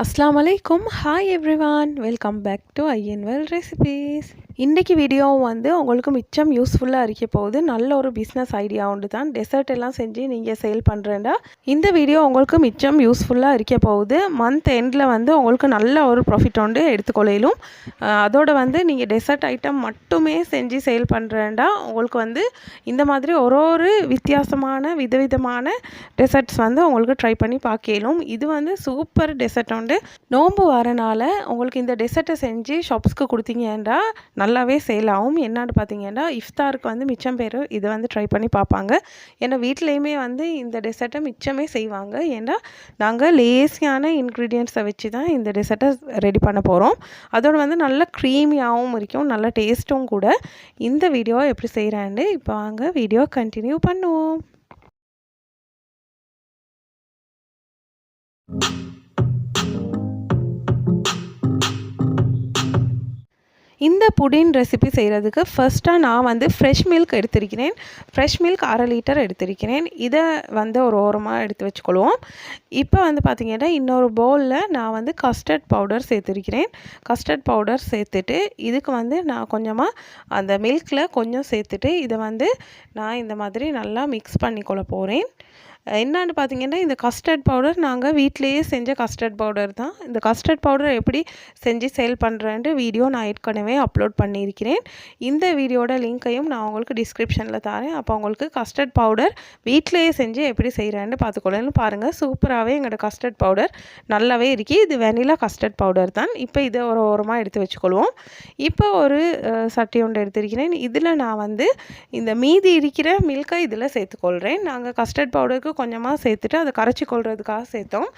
அஸ்லாம் வலைக்கும் hi everyone welcome back to ஐஎன்வெல் recipes இன்றைக்கி வீடியோவும் வந்து உங்களுக்கு மிச்சம் யூஸ்ஃபுல்லாக இருக்க போகுது. நல்ல ஒரு பிஸ்னஸ் ஐடியா உண்டு தான் டெசர்ட் எல்லாம் செஞ்சு நீங்கள் சேல் பண்ணுறேன்டா இந்த வீடியோ உங்களுக்கு மிச்சம் யூஸ்ஃபுல்லாக இருக்க போகுது. மந்த் எண்டில் வந்து உங்களுக்கு நல்ல ஒரு ப்ராஃபிட் உண்டு எடுத்துக்கொள்ளையிலும். அதோடு வந்து நீங்கள் டெசர்ட் ஐட்டம் மட்டுமே செஞ்சு சேல் பண்ணுறேன்டா உங்களுக்கு வந்து இந்த மாதிரி ஒரு ஒரு வித்தியாசமான விதவிதமான டெசர்ட்ஸ் வந்து உங்களுக்கு ட்ரை பண்ணி பார்க்கலும் இது வந்து சூப்பர் டெசர்ட் உண்டு. நோன்பு வரனால உங்களுக்கு இந்த டெசர்ட்டை செஞ்சு ஷாப்ஸ்க்கு கொடுத்தீங்கன்னா நல்லாவே சேல் ஆகும். என்னன்னு பார்த்தீங்கன்னா இஃப்தாருக்கு வந்து மிச்சம் பேர் இதை வந்து ட்ரை பண்ணி பார்ப்பாங்க ஏன்னா வீட்லேயுமே வந்து இந்த டெசர்ட்டை மிச்சமே செய்வாங்க. ஏன்னா நாங்கள் லேசியான இன்க்ரீடியன்ட்ஸை வச்சு தான் இந்த டெசர்ட்டை ரெடி பண்ண போகிறோம் அதோடு வந்து நல்ல க்ரீமியாகவும் இருக்கும் நல்ல டேஸ்ட்டும் கூட. இந்த வீடியோவை எப்படி செய்கிறான்னு இப்போ வாங்க வீடியோ கண்டினியூ பண்ணுவோம். இந்த புடின் ரெசிபி செய்கிறதுக்கு ஃபஸ்ட்டாக நான் வந்து ஃப்ரெஷ் மில்க் எடுத்திருக்கிறேன். ஃப்ரெஷ் மில்க் அரை லிட்டர் எடுத்திருக்கிறேன். இதை வந்து ஒரு ஓரமாக எடுத்து வச்சுக்கொள்வோம். இப்போ வந்து பார்த்திங்கன்னா இன்னொரு பவுலில் நான் வந்து கஸ்டர்ட் பவுடர் சேர்த்துருக்கிறேன். கஸ்டர்ட் பவுடர் சேர்த்துட்டு இதுக்கு வந்து நான் கொஞ்சமாக அந்த மில்கில் கொஞ்சம் சேர்த்துட்டு இதை வந்து நான் இந்த மாதிரி நல்லா மிக்ஸ் பண்ணிக்கொள்ள போகிறேன் என்னான்னு பார்த்தீங்கன்னா இந்த கஸ்டர்ட் பவுடர் நாங்கள் வீட்டிலையே செஞ்ச கஸ்டர்ட் பவுடர் தான். இந்த கஸ்டர்ட் பவுடர் எப்படி செஞ்சு சேல் பண்ணுறேன்ட்டு வீடியோ நான் ஏற்கனவே அப்லோட் பண்ணியிருக்கிறேன். இந்த வீடியோட லிங்க்கையும் நான் உங்களுக்கு டிஸ்கிரிப்ஷனில் தரேன். அப்போ உங்களுக்கு கஸ்டர்ட் பவுடர் வீட்டிலேயே செஞ்சு எப்படி செய்கிறேன்னு பார்த்துக்கொள்ளேன்னு பாருங்கள் சூப்பராகவே எங்களோட கஸ்டர்ட் பவுடர் நல்லாவே இருக்கு. இது வெனிலா கஸ்டர்ட் பவுடர் தான். இப்போ இதை ஒரு ஓரமாக எடுத்து வச்சுக்கொள்வோம். இப்போ ஒரு சட்டி ஒன்று எடுத்திருக்கிறேன். இதில் நான் வந்து இந்த மீதி இருக்கிற மில்கை இதில் சேர்த்துக்கொள்கிறேன் நாங்கள் கஸ்டர்ட் பவுடருக்கு கொஞ்சமாக சேர்த்துட்டு அதை கரைச்சி கொள்றதுக்காக சேர்த்தோம்.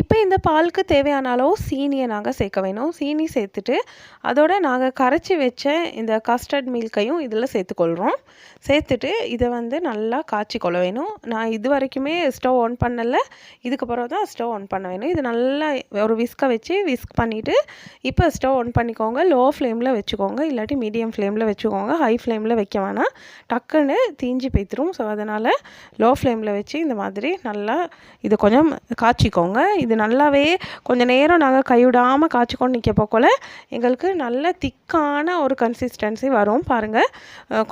இப்போ இந்த பாலுக்கு தேவையான அளவு சீனியை நாங்கள் சேர்க்க வேணும். சீனி சேர்த்துட்டு அதோட நாங்கள் கரைச்சி வச்ச இந்த கஸ்டர்ட் மில்கையும் இதில் சேர்த்துக்கொள்கிறோம் சேர்த்துட்டு இதை வந்து நல்லா காய்ச்சி கொள்ள வேணும். நான் இது வரைக்குமே ஸ்டவ் ஆன் பண்ணலை. இதுக்கப்புறம் தான் ஸ்டவ் ஆன் பண்ண வேணும். இது நல்லா ஒரு விஸ்கை வச்சு விஸ்க் பண்ணிவிட்டு இப்போ ஸ்டவ் ஆன் பண்ணிக்கோங்க. லோ ஃப்ளேமில் வச்சுக்கோங்க. இல்லாட்டி மீடியம் ஃப்ளேமில் வச்சுக்கோங்க. ஹை ஃப்ளேமில் வைக்க வேணாம். டக்குன்னு தீஞ்சு போய்த்துரும் ஸோ அதனால் லோ ஃப்ளேமில் வச்சு இந்த மாதிரி நல்லா இது கொஞ்சம் காய்ச்சிக்கோங்க. இது நல்லாவே கொஞ்சம் நேரம் நாங்கள் கைவிடாமல் காய்ச்சிக்கொண்டு நிற்க போக்கோல எங்களுக்கு நல்ல திக்கான ஒரு கன்சிஸ்டன்சி வரும் பாருங்கள்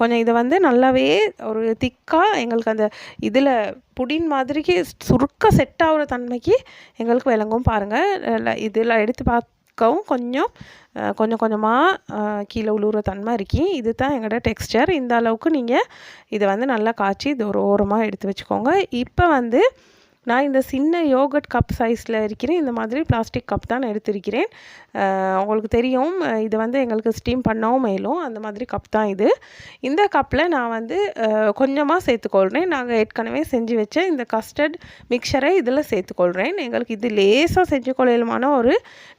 கொஞ்சம் இதை வந்து நல்லாவே ஒரு திக்காக எங்களுக்கு அந்த இதில் புடின் மாதிரிக்கு சுருக்க செட் ஆகிற தன்மைக்கு எங்களுக்கு விளங்கும் பாருங்கள் இதில் எடுத்து பார்த்து பார்க்கவும் கொஞ்சம் கொஞ்சம் கொஞ்சமாக கீழே உழுவுற தன்மை இருக்கி இது தான் எங்களோட டெக்ஸ்டர் இந்த அளவுக்கு நீங்கள் இதை வந்து நல்லா காய்ச்சி இது ஒரு ஓரமாக எடுத்து வச்சுக்கோங்க. இப்போ வந்து நான் இந்த சின்ன யோகட் கப் சைஸில் இருக்கிறேன். இந்த மாதிரி பிளாஸ்டிக் கப் தான் நான் எடுத்திருக்கிறேன். உங்களுக்கு தெரியும் இது வந்து எங்களுக்கு ஸ்டீம் பண்ணவும் மேலும். அந்த மாதிரி கப் தான் இது. இந்த கப்பில் நான் வந்து கொஞ்சமாக சேர்த்துக்கொள்கிறேன் நாங்கள் ஏற்கனவே செஞ்சு வச்ச இந்த கஸ்டர்ட் மிக்சரை இதில் சேர்த்துக்கொள்கிறேன் எங்களுக்கு இது லேசாக செஞ்சு கொள்ளலுமான ஒரு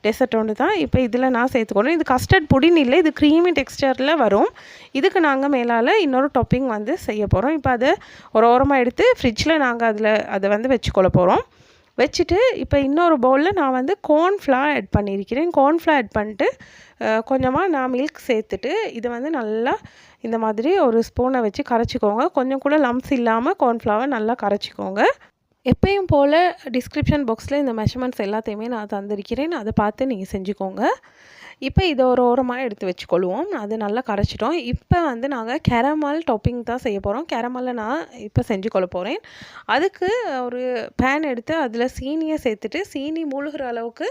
டெசர்ட் ஒன்று தான். இப்போ இதில் நான் சேர்த்துக்கொள்கிறேன் இது கஸ்டர்ட் புடின்னு இல்லை இது க்ரீமி டெக்ஸ்டரில் வரும். இதுக்கு நாங்கள் மேலால் இன்னொரு டாப்பிங் வந்து செய்ய போகிறோம் இப்போ அதை ஒரு ஓரமாக எடுத்து ஃப்ரிட்ஜில் நாங்கள் அதில் அதை வந்து வச்சுக்கொள்ள போகிறோம் வச்சுட்டு இப்போ இன்னொரு பவுலில் நான் வந்து கோர்ன்ஃப்ளா ஆட் பண்ணியிருக்கிறேன். கோர்ன்ஃப்ளா ஆட் பண்ணிட்டு கொஞ்சமாக நான் மில்க் சேர்த்துட்டு இதை வந்து நல்லா இந்த மாதிரி ஒரு ஸ்பூனை வச்சு கரைச்சிக்கோங்க. கொஞ்சம் கூட லம்ஸ் இல்லாமல் கோர்ன்ஃப்ளாவை நல்லா கரைச்சிக்கோங்க. எப்பயும் போல் டிஸ்கிரிப்ஷன் பாக்ஸில் இந்த மெஷர்மெண்ட்ஸ் எல்லாத்தையுமே நான் தந்திருக்கிறேன். அதை பார்த்து நீங்கள் செஞ்சுக்கோங்க. இப்போ இதை ஒரு ஓரமாக எடுத்து வச்சுக்கொள்வோம். அது நல்லா கரைச்சிட்டோம். இப்போ வந்து நாங்கள் கேரமல் டாப்பிங் தான் செய்ய போகிறோம் கேரமலை நான் இப்போ செஞ்சு கொள்ள போகிறேன் அதுக்கு ஒரு பேன் எடுத்து அதில் சீனியை சேர்த்துட்டு சீனி மூழ்கிற அளவுக்கு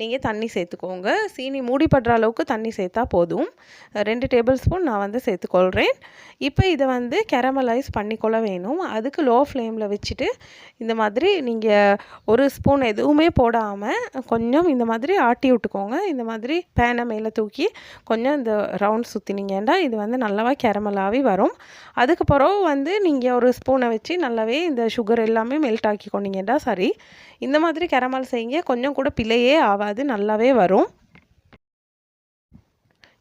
நீங்கள் தண்ணி சேர்த்துக்கோங்க. சீனி மூடிப்படுற அளவுக்கு தண்ணி சேர்த்தா போதும். ரெண்டு டேபிள் ஸ்பூன் நான் வந்து சேர்த்துக்கொள்கிறேன் இப்போ இதை வந்து கேரமலைஸ் பண்ணிக்கொள்ள வேணும். அதுக்கு லோ ஃப்ளேமில் வச்சுட்டு இந்த மாதிரி நீங்கள் ஒரு ஸ்பூன் எதுவுமே போடாமல் கொஞ்சம் இந்த மாதிரி ஆட்டி விட்டுக்கோங்க. இந்த மாதிரி பேன் பேனை மேலே தூக்கி கொஞ்சம் இந்த ரவுண்ட் சுற்றினீங்கன்னா இது வந்து நல்லாவே கேரமலாகவே வரும். அதுக்கு பிறகு வந்து நீங்கள் ஒரு ஸ்பூனை வச்சு நல்லாவே இந்த சுகர் எல்லாமே மெல்ட் ஆக்கி கொண்டீங்கன்னா சரி. இந்த மாதிரி கேரமல் செய்யுங்க. கொஞ்சம் கூட பிழையே ஆகாது நல்லாவே வரும்.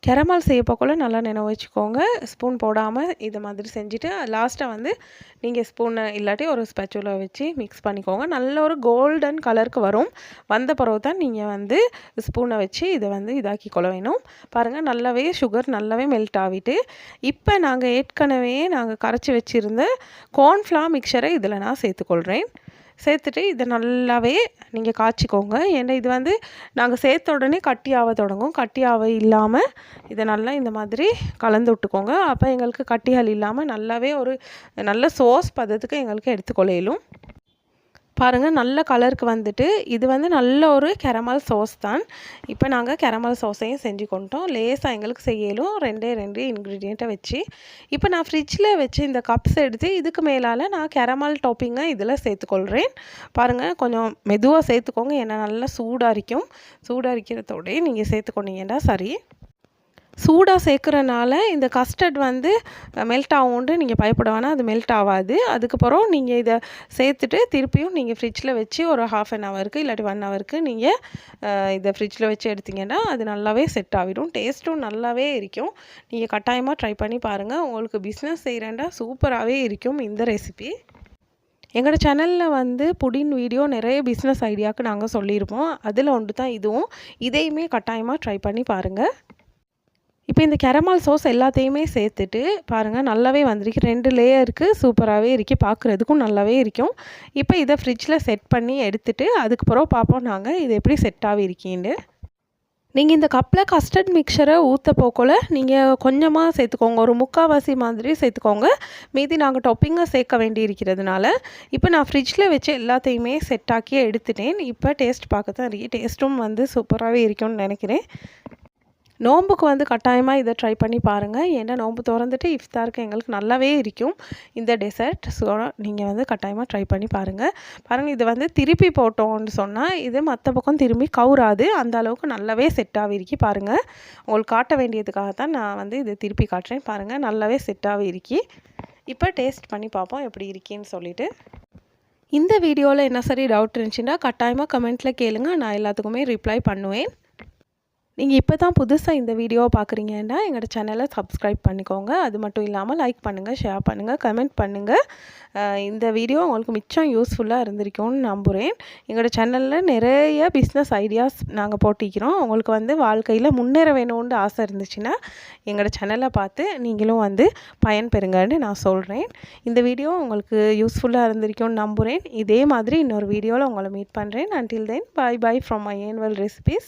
கெரமால் செய்ய போக்குள்ள நல்லா நினைவு வச்சுக்கோங்க. ஸ்பூன் போடாமல் இது மாதிரி செஞ்சுட்டு லாஸ்ட்டாக வந்து நீங்கள் ஸ்பூனை இல்லாட்டி ஒரு ஸ்பெச்சுவில் வச்சு மிக்ஸ் பண்ணிக்கோங்க. நல்ல ஒரு கோல்டன் கலருக்கு வரும். வந்த பிறகு தான் நீங்கள் வந்து ஸ்பூனை வச்சு இதை வந்து இதாக்கி கொள்ள வேணும். பாருங்கள் நல்லாவே சுகர் நல்லாவே மெல்ட் ஆகிட்டு இப்போ நாங்கள் ஏற்கனவே நாங்கள் கரைச்சி வச்சுருந்த கோர்ன்ஃப்ளா மிக்சரை இதில் நான் சேர்த்துக்கொள்கிறேன் சேர்த்துட்டு இதை நல்லாவே நீங்கள் காய்ச்சிக்கோங்க. ஏன்னா இது வந்து நாங்கள் சேர்த்த உடனே கட்டி ஆக தொடங்கும். கட்டி ஆக இல்லாமல் இதை நல்லா இந்த மாதிரி கலந்து விட்டுக்கோங்க. அப்போ எங்களுக்கு கட்டிகள் இல்லாமல் நல்லாவே ஒரு நல்ல சோஸ் பதத்துக்கு எங்களுக்கு எடுத்துக்கொள்ளையிலும் பாருங்கள் நல்ல கலருக்கு வந்துட்டு இது வந்து நல்ல ஒரு கெரமல் சோஸ் தான். இப்போ நாங்கள் கெரமல் சோஸையும் செஞ்சு கொண்டோம். லேசாக எங்களுக்கு செய்யலும் ரெண்டே ரெண்டு இன்க்ரீடியண்ட்டை வச்சு. இப்போ நான் ஃப்ரிட்ஜில் வச்சு இந்த கப்ஸ் எடுத்து இதுக்கு மேலால் நான் கெரமல் டாப்பிங்கை இதில் சேர்த்துக்கொள்கிறேன் பாருங்கள் கொஞ்சம் மெதுவாக சேர்த்துக்கோங்க ஏன்னா நல்லா சூடாக இருக்கும் சூடாக இருக்கிறதோடய நீங்கள் சேர்த்துக்கொண்டீங்கன்னா சரி. சூடாக சேர்க்குறனால இந்த கஸ்டர்ட் வந்து மெல்ட் ஆகும்ன்ட்டு நீங்கள் பயப்பட வேணால் அது மெல்ட் ஆகாது. அதுக்கப்புறம் நீங்கள் இதை சேர்த்துட்டு திருப்பியும் நீங்கள் ஃப்ரிட்ஜில் வச்சு ஒரு ஹாஃப் அன் ஹவருக்கு இல்லாட்டி ஒன் ஹவருக்கு நீங்கள் இதை ஃப்ரிட்ஜில் வச்சு எடுத்திங்கன்னா அது நல்லாவே செட் ஆகிடும். டேஸ்ட்டும் நல்லாவே இருக்கும். நீங்கள் கட்டாயமாக ட்ரை பண்ணி பாருங்கள் உங்களுக்கு பிஸ்னஸ் செய்கிறேன்டா சூப்பராகவே இருக்கும் இந்த ரெசிபி எங்களோட சேனலில் வந்து புடின் வீடியோ நிறைய பிஸ்னஸ் ஐடியாவுக்கு நாங்கள் சொல்லியிருப்போம். அதில் ஒன்று தான் இதுவும். இதையுமே கட்டாயமாக ட்ரை பண்ணி பாருங்கள் இப்போ இந்த கெரமால் சோஸ் எல்லாத்தையுமே சேர்த்துட்டு பாருங்கள் நல்லாவே வந்திருக்கு. ரெண்டு லேயருக்கு சூப்பராகவே இருக்கு. பார்க்குறதுக்கும் நல்லாவே இருக்கும். இப்போ இதை ஃப்ரிட்ஜில் செட் பண்ணி எடுத்துகிட்டு அதுக்கப்புறம் பார்ப்போம் நாங்கள் இது எப்படி செட் ஆகி இருக்கீன்னு. நீங்கள் இந்த கப்பில் கஸ்டர்ட் மிக்சரை ஊற்ற போக்கோல நீங்கள் கொஞ்சமாக சேர்த்துக்கோங்க. ஒரு முக்கால்வாசி மாதிரி சேர்த்துக்கோங்க. மீதி நாங்கள் டொப்பிங்காக சேர்க்க வேண்டி இருக்கிறதுனால. இப்போ நான் ஃப்ரிட்ஜில் வச்சு எல்லாத்தையுமே செட் ஆக்கியே எடுத்துட்டேன். இப்போ டேஸ்ட் பார்க்க தான் இருக்கு டேஸ்ட்டும் வந்து சூப்பராகவே இருக்கும்னு நினைக்கிறேன். நோம்புக்கு வந்து கட்டாயமாக இதை ட்ரை பண்ணி பாருங்கள் ஏன்னா நோம்பு திறந்துட்டு இஃப்தாருக்கு எங்களுக்கு நல்லாவே இருக்கும். இந்த டெசர்ட் ஸோ நீங்கள் வந்து கட்டாயமாக ட்ரை பண்ணி பாருங்கள் பாருங்கள் இது வந்து திருப்பி போட்டோம்னு சொன்னால் இது மற்ற பக்கம் திரும்பி கவுராது அந்த அளவுக்கு நல்லாவே செட் ஆகிருக்கி பாருங்கள் உங்களுக்கு காட்ட வேண்டியதுக்காக தான் நான் வந்து இதை திருப்பி காட்டுறேன். பாருங்கள் நல்லாவே செட் ஆகிருக்கி இப்போ டேஸ்ட் பண்ணி பார்ப்போம் எப்படி இருக்கேன்னு சொல்லிவிட்டு இந்த வீடியோவில் என்ன சரி டவுட் இருந்துச்சுன்னா கட்டாயமாக கமெண்ட்டில் கேளுங்க. நான் எல்லாத்துக்குமே ரிப்ளை பண்ணுவேன். நீங்கள் இப்போ தான் புதுசாக இந்த வீடியோவை பார்க்குறீங்கன்னா எங்களோட சேனலை சப்ஸ்கிரைப் பண்ணிக்கோங்க. அது மட்டும் இல்லாமல் லைக் பண்ணுங்கள் ஷேர் பண்ணுங்கள் கமெண்ட் பண்ணுங்கள் இந்த வீடியோ உங்களுக்கு மிச்சம் யூஸ்ஃபுல்லாக இருந்திருக்கும்னு நம்புகிறேன் எங்களோட சேனலில் நிறைய பிஸ்னஸ் ஐடியாஸ் நாங்கள் போட்டிக்கிறோம் உங்களுக்கு வந்து வாழ்க்கையில் முன்னேற வேணும்னு ஆசை இருந்துச்சுன்னா எங்களோட சேனலை பார்த்து நீங்களும் வந்து பயன்பெறுங்கன்னு நான் சொல்கிறேன் இந்த வீடியோ உங்களுக்கு யூஸ்ஃபுல்லாக இருந்திருக்கும்னு நம்புகிறேன் இதே மாதிரி இன்னொரு வீடியோவில் உங்களை மீட் பண்ணுறேன் until then bye bye from my ஏன்வல் recipes